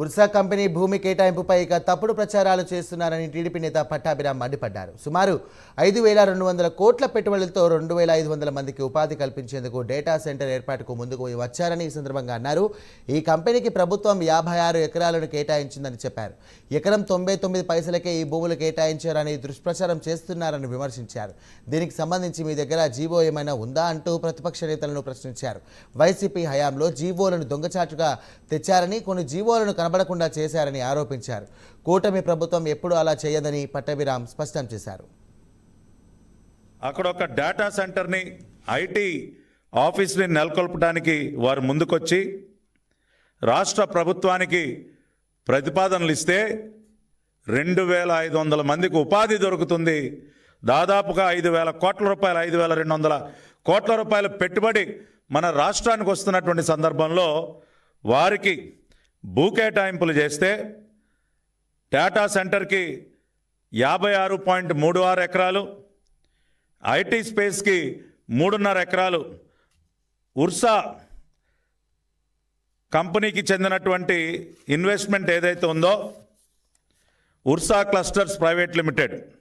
Ursa company భూమి కేటాయింపుపై ఇక తప్పుడు ప్రచారాలు చేస్తున్నారని టీడీపీ నేత పట్టాభిరామ్ మండిపడ్డారు. సుమారు ఐదు వేల రెండు వందల కోట్ల పెట్టుబడులతో రెండు వేల ఐదు వందల మందికి ఉపాధి కల్పించేందుకు డేటా సెంటర్ ఏర్పాటుకు ముందుకు వచ్చారని ఈ సందర్భంగా అన్నారు. ఈ కంపెనీకి ప్రభుత్వం యాభై ఆరు ఎకరాలను కేటాయించిందని చెప్పారు. ఎకరం తొంభై తొమ్మిది పైసలకే ఈ భూములు కేటాయించారని దుష్ప్రచారం చేస్తున్నారని విమర్శించారు. దీనికి సంబంధించి మీ దగ్గర జీవో ఏమైనా ఉందా అంటూ ప్రతిపక్ష నేతలను ప్రశ్నించారు. వైసీపీ హయాంలో జీవోలను దొంగచాటుగా తెచ్చారని కొన్ని జీవోలను కనబడకుండా చేశారని ఆరోపించారు. కూటమి ప్రభుత్వం ఎప్పుడూ అలా చేయదని పట్టభిరామ్ స్పష్టం చేశారు. అక్కడ ఒక డేటా సెంటర్ని ఐటీ ఆఫీస్ని నెలకొల్పడానికి వారు ముందుకొచ్చి రాష్ట్ర ప్రభుత్వానికి ప్రతిపాదనలు ఇస్తే రెండు వేల ఐదు వందల మందికి ఉపాధి దొరుకుతుంది. దాదాపుగా ఐదు వేల కోట్ల రూపాయలు ఐదు వేల రెండు వందల కోట్ల రూపాయల పెట్టుబడి మన రాష్ట్రానికి వస్తున్నటువంటి సందర్భంలో వారికి భూ కేటాయింపులు చేస్తే డేటా సెంటర్కి యాభై ఆరు పాయింట్ మూడు ఆరు ఎకరాలు ఐటీ స్పేస్కి మూడున్నర ఎకరాలు ఉర్సా కంపెనీకి చెందినటువంటి ఇన్వెస్ట్మెంట్ ఏదైతే ఉందో ఉర్సా క్లస్టర్స్ ప్రైవేట్ లిమిటెడ్.